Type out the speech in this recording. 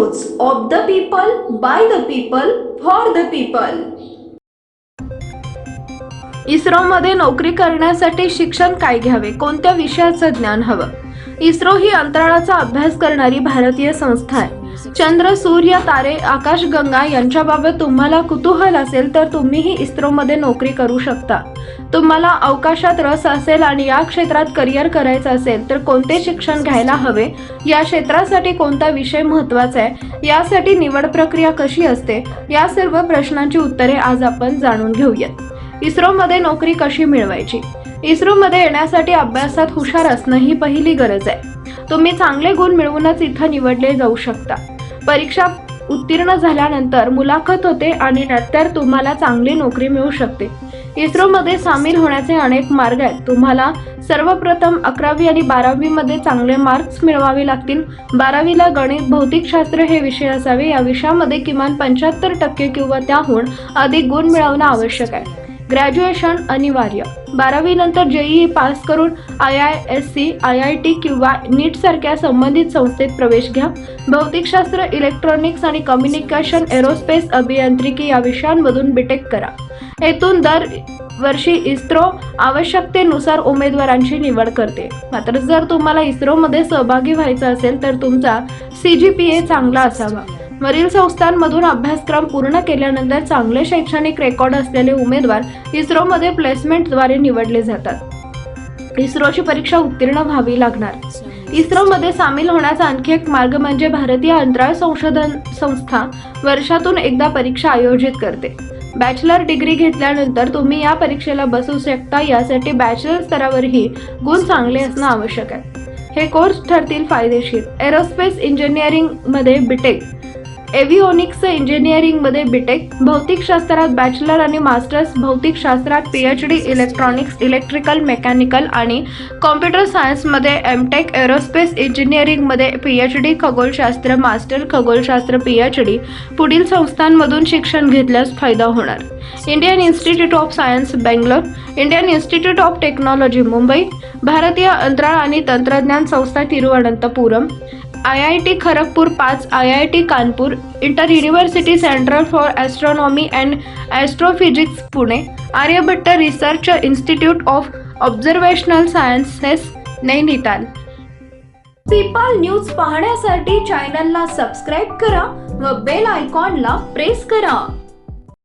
Use of the people by the people for the people इस्रोमध्ये नोकरी करण्यासाठी शिक्षण काय घ्यावे? कोणत्या विषयाचं ज्ञान हवं? इस्रो ही अंतराळाचा अभ्यास करणारी भारतीय संस्था आहे. चंद्र सूर्य तारे आकाशगंगा यांच्याबाबत तुम्हाला कुतूहल असेल तर तुम्हीही इस्रोमध्ये नोकरी करू शकता. तुम्हाला अवकाशात रस असेल आणि या क्षेत्रात करिअर करायचं असेल तर कोणते शिक्षण घ्यायला हवे? या क्षेत्रासाठी कोणता विषय महत्त्वाचा आहे? यासाठी निवड प्रक्रिया कशी असते? या सर्व प्रश्नांची उत्तरे आज आपण जाणून घेऊयात. इस्रोमध्ये नोकरी कशी मिळवायची? इस्रोमध्ये येण्यासाठी अभ्यासात हुशार असणं ही पहिली गरज आहे. तुम्ही चांगले गुण मिळवूनच इथं निवडले जाऊ शकता. परीक्षा उत्तीर्ण झाल्यानंतर मुलाखत होते आणि नंतर तुम्हाला चांगली नोकरी मिळू शकते. इस्रोमध्ये सामील होण्याचे अनेक मार्ग आहेत. तुम्हाला सर्वप्रथम अकरावी आणि बारावी मध्ये चांगले मार्क्स मिळवावे लागतील. बारावीला गणित भौतिकशास्त्र हे विषय असावे. या विषयामध्ये किमान पंच्याहत्तर टक्के किंवा त्याहून अधिक गुण मिळवणं आवश्यक आहे. ग्रॅज्युएशन अनिवार्य. बारावी नंतर जेईई पास करून I I S C I I T किंवा नीट सारख्या संबंधित संस्थेत प्रवेश घ्या. भौतिकशास्त्र इलेक्ट्रॉनिक्स आणि कम्युनिकेशन एरोस्पेस अभियांत्रिकी या विषयांमधून बीटेक करा. येथून दर वर्षी इस्रो आवश्यकतेनुसार उमेदवारांची निवड करते. मात्र जर तुम्हाला इस्रोमध्ये सहभागी व्हायचं असेल तर तुमचा सी जी पी ए चांगला असावा. वरील संस्थांमधून अभ्यासक्रम पूर्ण केल्यानंतर चांगले शैक्षणिक रेकॉर्ड असलेले उमेदवार इस्रोमध्ये प्लेसमेंटद्वारे निवडले जातात. इस्रोची परीक्षा उत्तीर्ण व्हावी लागणार. इस्रोमध्ये सामील होण्याचा आणखी एक मार्ग म्हणजे भारतीय अंतराळ संशोधन संस्था वर्षातून एकदा परीक्षा आयोजित करते. बॅचलर डिग्री घेतल्यानंतर तुम्ही या परीक्षेला बसू शकता यासाठी बॅचलर स्तरावरही गुण चांगले असणं आवश्यक आहे. हे कोर्स ठरतील फायदेशीर. एरोस्पेस इंजिनिअरिंगमध्ये बीटेक एव्हिओनिक्स इंजिनिअरिंगमध्ये बीटेक भौतिकशास्त्रात बॅचलर आणि मास्टर्स भौतिकशास्त्रात P H D electronics electrical mechanical आणि कॉम्प्युटर सायन्समध्ये एम टेक एरोस्पेस इंजिनिअरिंगमध्ये पी एच डी खगोलशास्त्र मास्टर खगोलशास्त्र पी एच डी पुढील संस्थांमधून शिक्षण घेतल्यास फायदा होणार. Indian Institute of Science Bangalore Indian Institute of Technology Mumbai भारतीय अंतराळ आणि तंत्रज्ञान संस्था Thiruvananthapuram. I I T Kharagpur पाच I I T Kanpur inter university central for astronomy and astrophysics Pune Aryabhatta research institute of observational sciences Nainital. People news पाहण्यासाठी चॅनलला subscribe करा व बेल आयकॉनला प्रेस करा.